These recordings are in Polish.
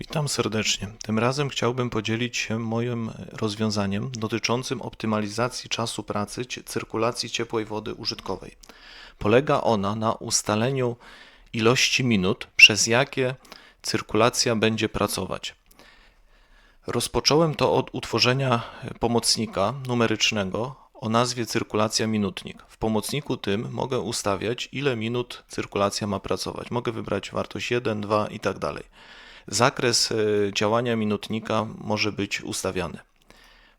Witam serdecznie. Tym razem chciałbym podzielić się moim rozwiązaniem dotyczącym optymalizacji czasu pracy cyrkulacji ciepłej wody użytkowej. Polega ona na ustaleniu ilości minut, przez jakie cyrkulacja będzie pracować. Rozpocząłem to od utworzenia pomocnika numerycznego o nazwie cyrkulacja minutnik. W pomocniku tym mogę ustawiać, ile minut cyrkulacja ma pracować. Mogę wybrać wartość 1, 2 i tak dalej. Zakres e, działania minutnika może być ustawiany.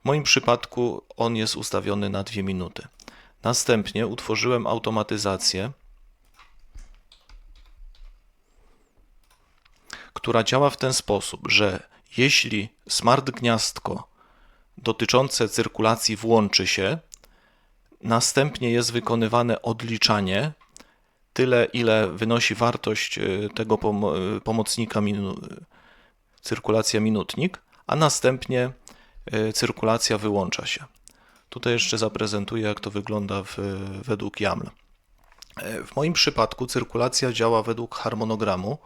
W moim przypadku on jest ustawiony na 2 minuty. Następnie utworzyłem automatyzację, która działa w ten sposób, że jeśli smart gniazdko dotyczące cyrkulacji włączy się, następnie jest wykonywane odliczanie, tyle ile wynosi wartość y, tego pom- y, pomocnika minu- cyrkulacja minutnik, a następnie y, cyrkulacja wyłącza się. Tutaj jeszcze zaprezentuję, jak to wygląda w, według YAML. E, W moim przypadku cyrkulacja działa według harmonogramu.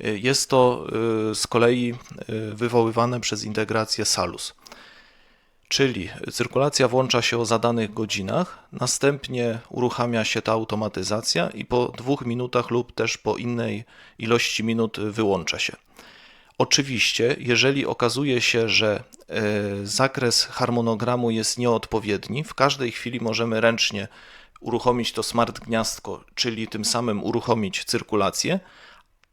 E, Jest to z kolei wywoływane przez integrację SALUS. Czyli cyrkulacja włącza się o zadanych godzinach, następnie uruchamia się ta automatyzacja i po dwóch minutach lub też po innej ilości minut wyłącza się. Oczywiście, jeżeli okazuje się, że e, zakres harmonogramu jest nieodpowiedni, w każdej chwili możemy ręcznie uruchomić to smart gniazdko, czyli tym samym uruchomić cyrkulację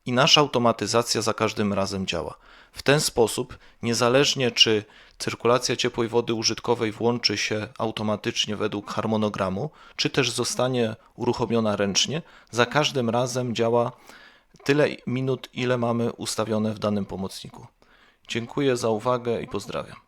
i nasza automatyzacja za każdym razem działa. W ten sposób, niezależnie czy cyrkulacja ciepłej wody użytkowej włączy się automatycznie według harmonogramu, czy też zostanie uruchomiona ręcznie, za każdym razem działa tyle minut, ile mamy ustawione w danym pomocniku. Dziękuję za uwagę i pozdrawiam.